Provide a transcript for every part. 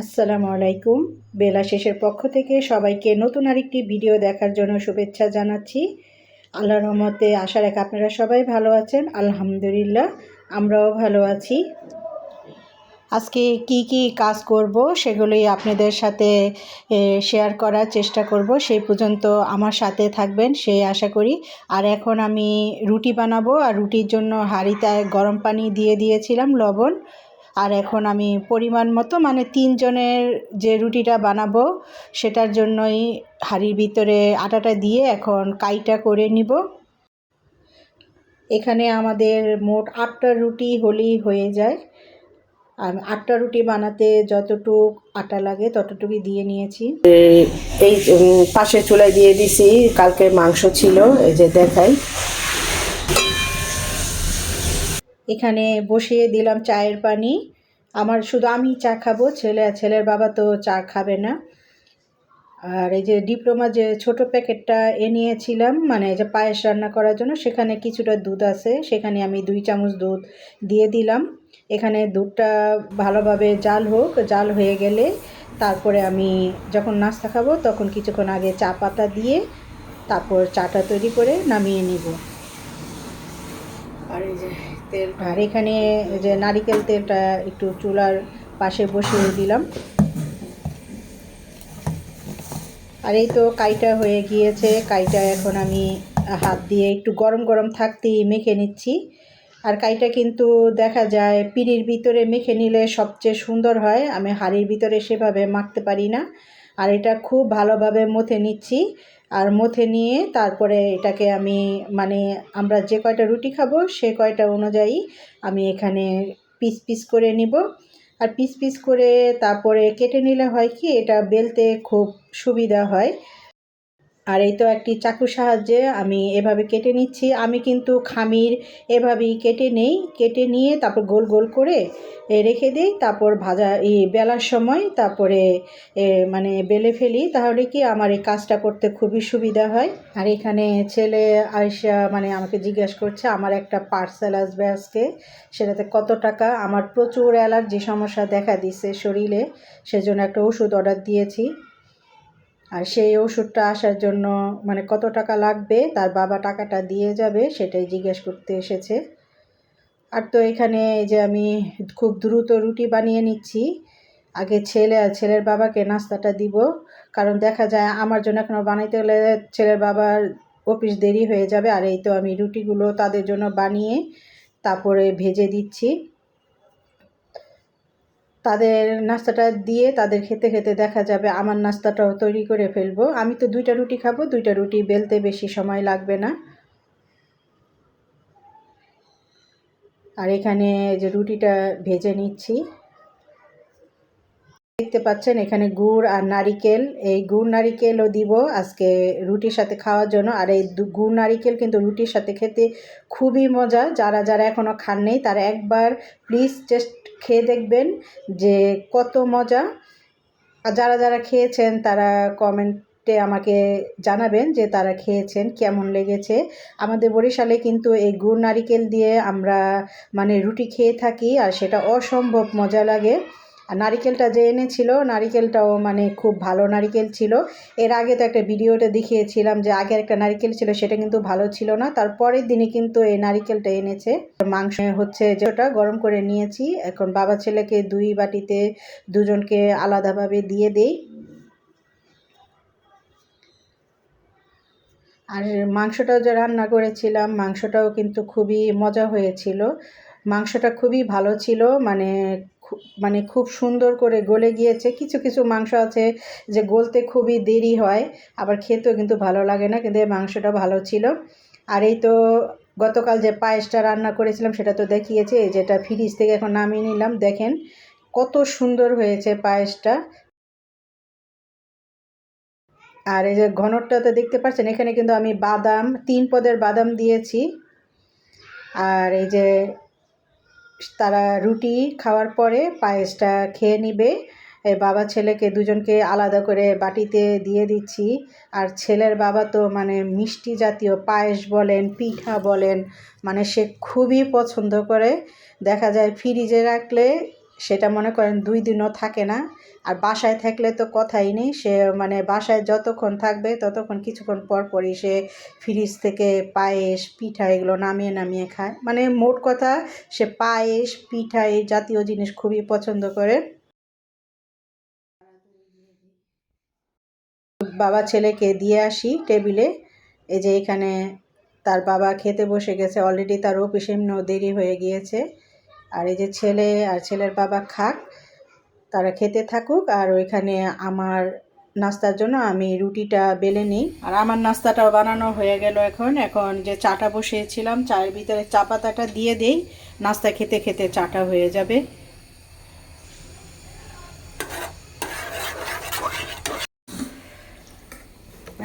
আসসালামু আলাইকুম। বেলা শেষের পক্ষ থেকে সবাইকে নতুন আরেকটি ভিডিও দেখার জন্য শুভেচ্ছা জানাচ্ছি। আল্লাহ রহমতে আশা রাখ আপনারা সবাই ভালো আছেন। আলহামদুলিল্লাহ, আমরাও ভালো আছি। আজকে কি কি কাজ করব সেগুলোই আপনাদের সাথে শেয়ার করার চেষ্টা করব। সেই পর্যন্ত আমার সাথে থাকবেন সেই আশা করি। আর এখন আমি রুটি বানাবো। আর রুটির জন্য হাঁড়িতে গরম পানি দিয়ে দিয়েছিলাম লবণ। আর এখন আমি পরিমাণ মতো মানে তিনজনের যে রুটিটা বানাবো সেটার জন্যই হাঁড়ির ভিতরে আটাটা দিয়ে এখন কাইটা করে নিব। এখানে আমাদের মোট আটটা রুটি হলেই হয়ে যায়। আর আটটা রুটি বানাতে যতটুক আটা লাগে ততটুকুই দিয়ে নিয়েছি। এই পাশে চুলায় দিয়ে দিছি কালকে মাংস ছিল এই যে দেখাই। এখানে বসিয়ে দিলাম চায়ের পানি। আমার শুধু আমি চা খাব, ছেলে, ছেলের বাবা তো চা খাবে না। আর এই যে ডিপ্লোমা যে ছোট প্যাকেটটা এ নিয়েছিলাম মানে যে পায়েস রান্না করার জন্য, সেখানে কিছুটা দুধ আছে, সেখানে আমি দুই চামচ দুধ দিয়ে দিলাম। এখানে দুধটা ভালোভাবে জাল হোক, জাল হয়ে গেলে তারপরে আমি যখন নাস্তা খাব, তখন কিছুক্ষণ আগে চা পাতা দিয়ে তারপর চাটা তৈরি করে নামিয়ে নিব। আর এই যে তেল, আর এখানে যে নারিকেল তেলটা একটু চুলার পাশে বসিয়ে দিলাম। আর এই তো কাইটা হয়ে গিয়েছে। কাইটা এখন আমি হাত দিয়ে একটু গরম গরম থাকতেই মেখে নিচ্ছি। আর কাইটা কিন্তু দেখা যায় পিঁড়ির ভিতরে মেখে নিলে সবচেয়ে সুন্দর হয়। আমি হাড়ির ভিতরে সেভাবে মাখতে পারি না। আর এটা খুব ভালোভাবে মথে নিচ্ছি। আর মথে নিয়ে তারপরে এটাকে আমি মানে আমরা যে কয়টা রুটি খাব সে কয়টা অনুযায়ী আমি এখানে পিস পিস করে নিব। আর পিস পিস করে তারপরে কেটে নিলে হয় কি, এটা বেলতে খুব সুবিধা হয়। আর এই তো একটি চাকুর সাহায্যে আমি এভাবে কেটে নিচ্ছি। আমি কিন্তু খামির এভাবেই কেটে নেই, কেটে নিয়ে তারপর গোল গোল করে রেখে দিই, তারপর ভাজা এই বেলার সময় তারপরে মানে বেলে ফেলি। তাহলে কি আমার এই কাজটা করতে খুবই সুবিধা হয়। আর এখানে ছেলে আয়সা মানে আমাকে জিজ্ঞেস করছে, আমার একটা পার্সেল আসবে আজকে, সেটাতে কত টাকা? আমার প্রচুর অ্যালার্জি সমস্যা দেখা দিছে শরীরে, সেজন্য একটা ওষুধ অর্ডার দিয়েছি। আর সেই ওষুধটা আসার জন্য মানে কত টাকা লাগবে, তার বাবা টাকাটা দিয়ে যাবে সেটাই জিজ্ঞেস করতে এসেছে। আর তো এখানে যে আমি খুব দ্রুত রুটি বানিয়ে নিচ্ছি, আগে ছেলে আর ছেলের বাবাকে নাস্তাটা দিব, কারণ দেখা যায় আমার জন্য এখনও বানাইতে গেলে ছেলের বাবার অফিস দেরি হয়ে যাবে, আর এই তো আমি রুটিগুলো তাদের জন্য বানিয়ে তারপরে ভেজে দিচ্ছি। তাদের নাস্তাটা দিয়ে তাদের খেতে খেতে দেখা যাবে, আমার নাস্তাটাও তৈরি করে ফেলব। আমি তো দুইটা রুটি খাব, দুইটা রুটি বেলতে বেশি সময় লাগবে না। আর এখানে যে রুটিটা ভেজে নিচ্ছি দেখতে পাচ্ছেন, এখানে গুড় আর নারিকেল। এই গুড়, নারিকেলও দিব আজকে রুটির সাথে খাওয়ার জন্য। আর এই গুড়, নারিকেল কিন্তু রুটির সাথে খেতে খুবই মজা। যারা যারা এখনও খান নেই, তারা একবার প্লিজ জাস্ট খেয়ে দেখবেন যে কত মজা। আর যারা যারা খেয়েছেন, তারা কমেন্টে আমাকে জানাবেন যে তারা খেয়েছেন, কেমন লেগেছে। আমাদের বরিশালে কিন্তু এই গুড়, নারিকেল দিয়ে আমরা মানে রুটি খেয়ে থাকি, আর সেটা অসম্ভব মজা লাগে। আর নারিকেলটা যে এনেছিল, নারিকেলটাও মানে খুব ভালো নারিকেল ছিল। এর আগে তো একটা ভিডিওতে দেখিয়েছিলাম যে আগে একটা নারিকেল ছিল, সেটা কিন্তু ভালো ছিল না। তারপরের দিনে কিন্তু এই নারিকেলটা এনেছে। মাংস হচ্ছে যেটা গরম করে নিয়েছি। এখন বাবা ছেলেকে দুই বাটিতে দুজনকে আলাদাভাবে দিয়ে দেই। আর মাংসটাও যে রান্না করেছিলাম, মাংসটাও কিন্তু খুবই মজা হয়েছিল। মাংসটা খুবই ভালো ছিল মানে মানে খুব সুন্দর করে গলে গিয়েছে। কিছু কিছু মাংস আছে যে গলতে খুবই দেরি হয়, আবার খেতেও কিন্তু ভালো লাগে না, কিন্তু এই মাংসটা ভালো ছিল। আর এই তো গতকাল যে পায়েসটা রান্না করেছিলাম সেটা তো দেখিয়েছি, এই যেটা ফ্রিজ থেকে এখন নামিয়ে নিলাম। দেখেন কত সুন্দর হয়েছে পায়েসটা। আর এই যে ঘনরটাতে দেখতে পাচ্ছেন, এখানে কিন্তু আমি বাদাম, তিন পদের বাদাম দিয়েছি। আর এই যে তারা রুটি খাওয়ার পরে পায়েসটা খেয়ে নিবে। বাবা ছেলেকে দুজনকে আলাদা করে বাটিতে দিয়ে দিচ্ছি। আর ছেলের বাবা তো মানে মিষ্টি জাতীয় পায়েস বলেন, পিঠা বলেন মানে সে খুবই পছন্দ করে। দেখা যায় ফ্রিজে রাখলে সেটা মনে করেন দুই দিনও থাকে না। আর বাসায় থাকলে তো কথাই নেই। সে মানে বাসায় যতক্ষণ থাকবে, ততক্ষণ কিছুক্ষণ পর পরই সে ফ্রিজ থেকে পায়েস, পিঠা এগুলো নামিয়ে নামিয়ে খায়। মানে মোট কথা, সে পায়েস, পিঠা এই জাতীয় জিনিস খুবই পছন্দ করে। বাবা ছেলেকে দিয়ে আসি টেবিলে। এই যে এখানে তার বাবা খেতে বসে গেছে। অলরেডি তার অফিস এমনিও দেরি হয়ে গিয়েছে। আর এই যে ছেলে আর ছেলের বাবা খাক, তারা খেতে থাকুক। আর ওইখানে আমার নাস্তার জন্য আমি রুটিটা বেলে নিই। আর আমার নাস্তাটাও বানানো হয়ে গেল এখন। এখন যে চাটা বসিয়েছিলাম, চায়ের ভিতরে চা পাতাটা দিয়ে দেই। নাস্তা খেতে খেতে চাটা হয়ে যাবে।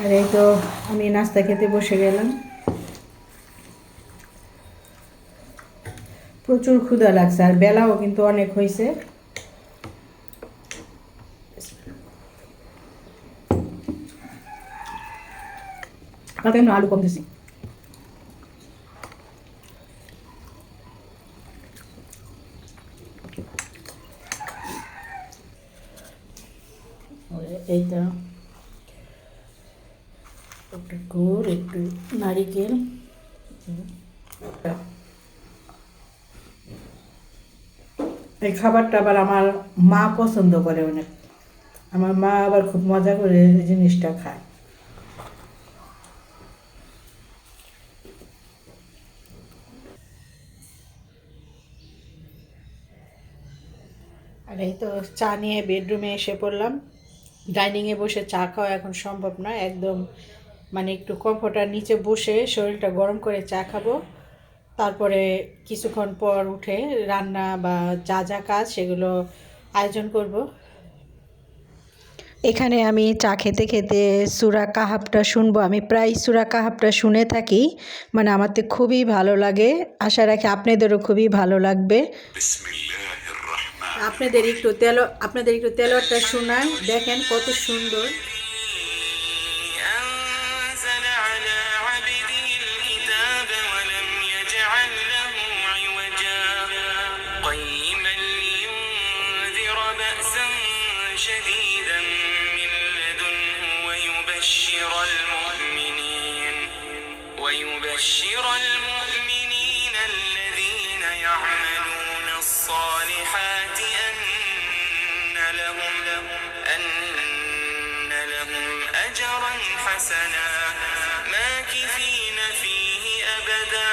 আর এই তো আমি নাস্তা খেতে বসে গেলাম। প্রচুর ক্ষুধা লাগছে, আর বেলাও কিন্তু অনেক হয়েছে আলু কম দিছি এইটা। একটু গুড়, একটু নারিকেল। এই খাবারটা আবার আমার মা পছন্দ করে অনেক। আমার মা আবার খুব মজা করে এই জিনিসটা খায়। আর এই তো চা নিয়ে বেডরুমে এসে পড়লাম। ডাইনিংয়ে বসে চা খাওয়া এখন সম্ভব নয়। একদম মানে একটু কমফোর্টার নিচে বসে শরীরটা গরম করে চা খাব। তারপরে কিছুক্ষণ পর উঠে রান্না বা যা যা কাজ সেগুলো আয়োজন করব। এখানে আমি চা খেতে খেতে সুরা কাহাবটা শুনব। আমি প্রায় সুরা কাহাবটা শুনে থাকি। মানে আমার তো খুবই ভালো লাগে। আশা রাখি আপনাদেরও খুবই ভালো লাগবে। আপনাদের একটু তেল আপনাদের একটু তেলটা শোনায়। দেখেন কত সুন্দর। أن لهم أجرا حسنا ماكثين فيه أبدا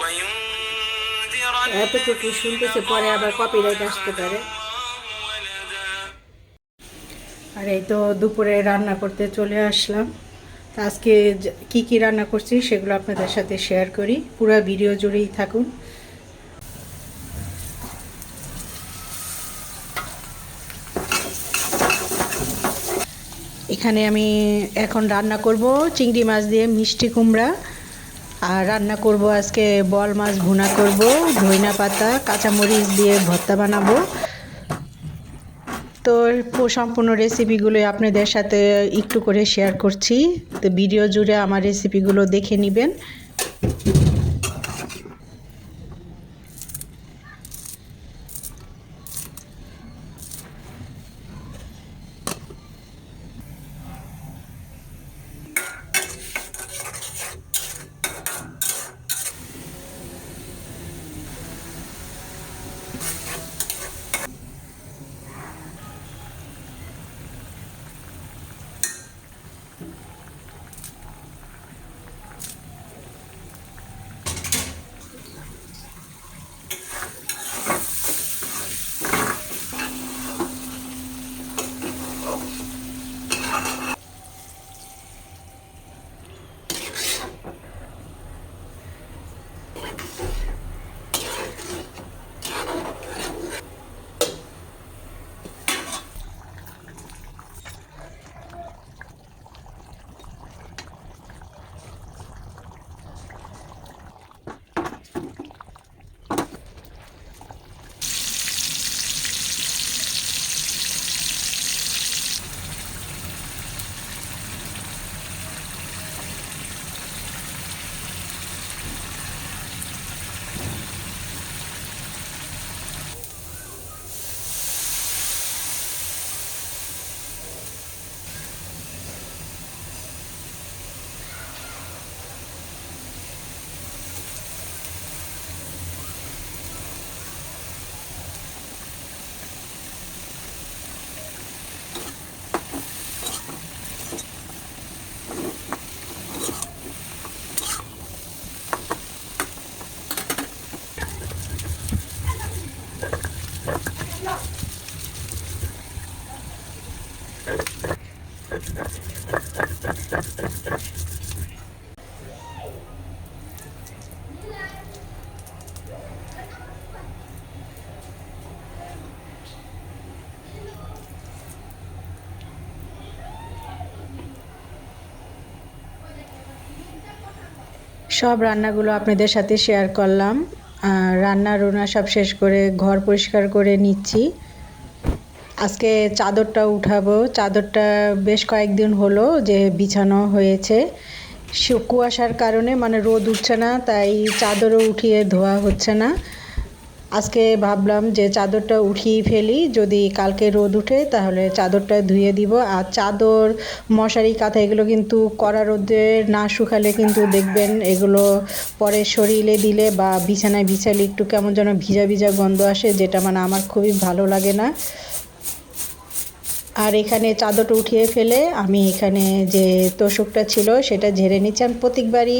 وينذر এতটুকু শুনতেছে পরে আবার কপিরাইট আসতে পারে ولدا আর এই তো দুপুরে রান্না করতে চলে আসলাম তা আজকে যে- কি কি রান্না করছি সেগুলো আপনাদের সাথে শেয়ার করি পুরো ভিডিও জুড়েই থাকুন এখানে আমি এখন রান্না করব চিংড়ি মাছ দিয়ে মিষ্টি কুমড়া। আর রান্না করব আজকে বল মাছ ভুনা করব, ধইনা পাতা, কাঁচামরিচ দিয়ে ভর্তা বানাবো। তো সম্পূর্ণ রেসিপিগুলো আপনাদের সাথে একটু করে শেয়ার করছি। তো ভিডিও জুড়ে আমার রেসিপিগুলো দেখে নেবেন। সব রান্নাগুলো আপনাদের সাথে শেয়ার করলাম। রান্না রোনা সব শেষ করে ঘর পরিষ্কার করে নিচ্ছি। আজকে চাদরটা উঠাবো। চাদরটা বেশ কয়েকদিন হলো যে বিছানো হয়েছে। কুয়াশার কারণে মানে রোদ উঠছে না, তাই চাদরও উঠিয়ে ধোয়া হচ্ছে না। আজকে ভাবলাম যে চাদরটা উঠিয়ে ফেলি, যদি কালকে রোদ উঠে তাহলে চাদরটা ধুয়ে দিব। আর চাদর, মশারি, কাঁথা এগুলো কিন্তু কড়া রোদে না শুকালে কিন্তু দেখবেন এগুলো পরে শরীরে দিলে বা বিছানায় বিছালে একটু কেমন যেন ভিজা ভিজা গন্ধ আসে, যেটা মানে আমার খুবই ভালো লাগে না। আর এখানে চাদরটা উঠিয়ে ফেলে আমি এখানে যে তোষকটা ছিল সেটা ঝেড়ে নিচ্ছি। আমি প্রত্যেকবারই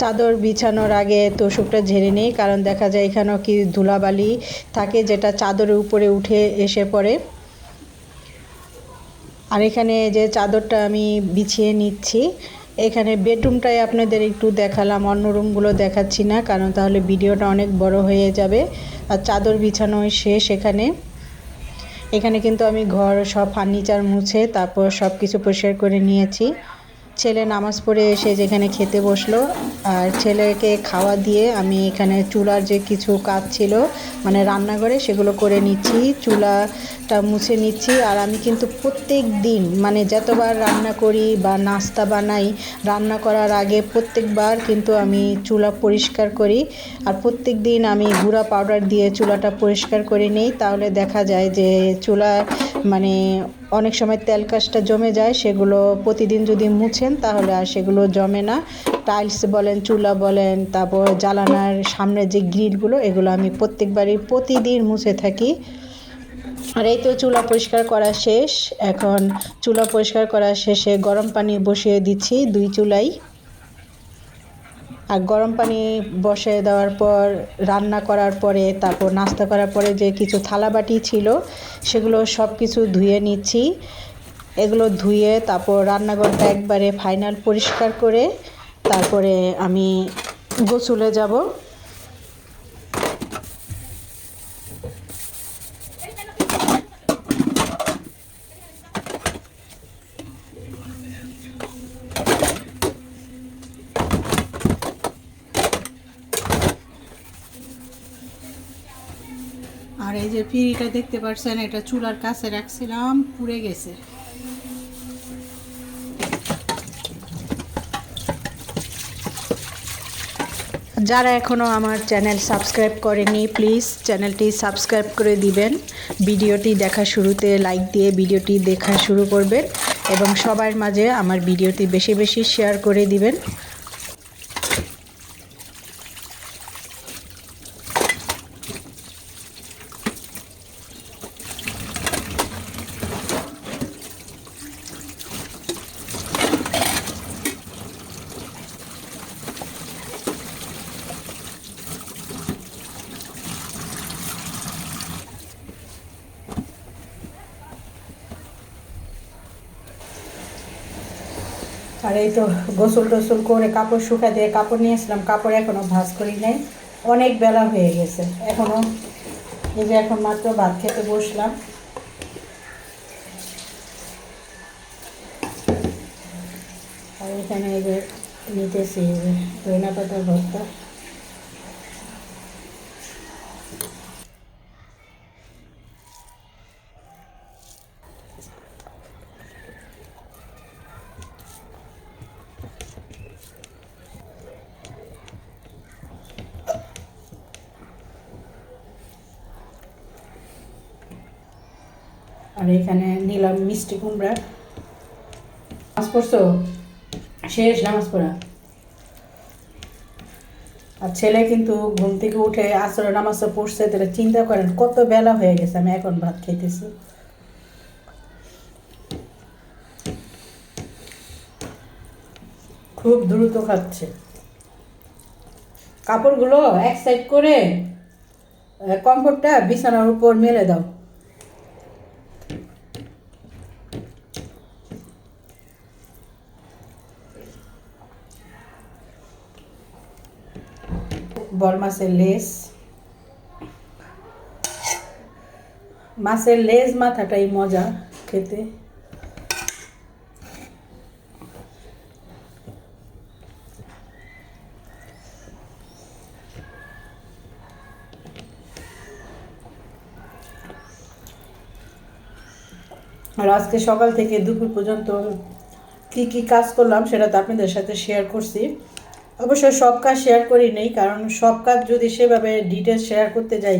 চাদর বিছানোর আগে তোষকটা ঝেড়ে নিই, কারণ দেখা যায় এখানেও কি ধুলাবালি থাকে যেটা চাদরের উপরে উঠে এসে পড়ে। আর এখানে যে চাদরটা আমি বিছিয়ে নিচ্ছি, এখানে বেডরুমটাই আপনাদের একটু দেখালাম, অন্য রুমগুলো দেখাচ্ছি না, কারণ তাহলে ভিডিওটা অনেক বড় হয়ে যাবে। আর চাদর বিছানো শেষ এখানে। এখানে কিন্তু আমি ঘর সব ফার্নিচার মুছে তারপর সব কিছু পরিষ্কার করে নিয়েছি। ছেলে নামাজ পড়ে এসে যেখানে খেতে বসল, আর ছেলেকে খাওয়া দিয়ে আমি এখানে চুলার যে কিছু কাজ ছিল মানে রান্নাঘরে সেগুলো করে নিচ্ছি, চুলাটা মুছে নিচ্ছি। আর আমি কিন্তু প্রত্যেক দিন মানে যতবার রান্না করি বা নাস্তা বানাই, রান্না করার আগে প্রত্যেকবার কিন্তু আমি চুলা পরিষ্কার করি। আর প্রত্যেক দিন আমি গুঁড়া পাউডার দিয়ে চুলাটা পরিষ্কার করে নিই, তাহলে দেখা যায় যে চুলা মানে অনেক সময় তেল কাজটা জমে যায়, সেগুলো প্রতিদিন যদি মুছেন তাহলে আর সেগুলো জমে না। টাইলস বলেন, চুলা বলেন, তারপর জ্বালানার সামনে যে গ্রিলগুলো, এগুলো আমি প্রত্যেকবারই প্রতিদিন মুছে থাকি। আর এই তো চুলা পরিষ্কার করা শেষ। এখন চুলা পরিষ্কার করা শেষে গরম পানি বসিয়ে দিচ্ছি দুই চুলাই। আর গরম পানি বসে দেওয়ার পর, রান্না করার পরে, তারপর নাস্তা করার পরে যে কিছু থালাবাটি ছিল, সেগুলো সব কিছু ধুয়ে নিচ্ছি। এগুলো ধুয়ে তারপর রান্নাঘরটা একবারে ফাইনাল পরিষ্কার করে, তারপরে আমি গোসুলে যাব আর এই যে পিঁড়িটা দেখতে পাচ্ছেন এটা চুলার কাছে রাখছিলাম, পুড়ে গেছে। যারা এখনও আমার চ্যানেল সাবস্ক্রাইব করেনি, প্লিজ চ্যানেলটি সাবস্ক্রাইব করে দিবেন। ভিডিওটি দেখা শুরুতে লাইক দিয়ে ভিডিওটি দেখা শুরু করবেন এবং সবার মাঝে আমার ভিডিওটি বেশি বেশি শেয়ার করে দিবেন। আর এই তো গোসল টোসল করে কাপড় শুকা দিয়ে কাপড় নিয়ে আসলাম। কাপড় এখনও ভাজ করি নাই। অনেক বেলা হয়ে গেছে। এখনও এই যে এখন মাত্র ভাত খেতে বসলাম। আর এখানে এই যে নিতেছি যে ধইনা ভর্তা আর এখানে মিষ্টি কুমড়া। নামাজ পড়ছো? শেষ নামাজ পড়া। আর ছেলে কিন্তু ঘুম থেকে উঠে আসরে নামাজটা পড়ছে, তাহলে চিন্তা করেন কত বেলা হয়ে গেছে, আমি এখন ভাত খেতেছি খুব দ্রুত খাচ্ছে। কাপড়গুলো এক সাইড করে কমফোর্টটা বিছানার উপর মেলে দাও। বল মাছের লেজ মাছের লেজ মাথাটাই খেতে আর আজকে সকাল থেকে দুপুর পর্যন্ত কি কি কাজ করলাম সেটা তো আপনাদের সাথে শেয়ার করছি। অবশ্য সব কাজ শেয়ার করি নেই, কারণ সব কাজ যদি সেভাবে ডিটেলস শেয়ার করতে যাই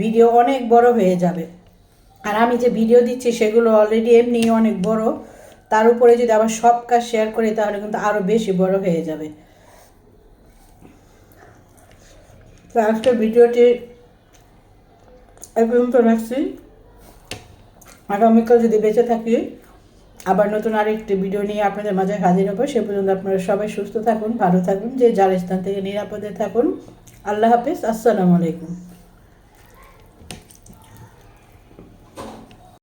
ভিডিও অনেক বড় হয়ে যাবে। আর আমি যে ভিডিও দিচ্ছি সেগুলো অলরেডি এমনি অনেক বড়, তার উপরে যদি আবার সব কাজ শেয়ার করি, তাহলে কিন্তু আরও বেশি বড় হয়ে যাবে। তো আজকের ভিডিওটি এই পর্যন্ত রাখছি। আগামীকাল যদি বেঁচে থাকি আবার নতুন আরেকটি ভিডিও নিয়ে আপনাদের মাঝে হাজির হব। সে পর্যন্ত আপনারা সবাই সুস্থ থাকুন, ভালো থাকুন, যে যার স্থান থেকে নিরাপদে থাকুন। আল্লাহ হাফিজ, আসসালামু আলাইকুম।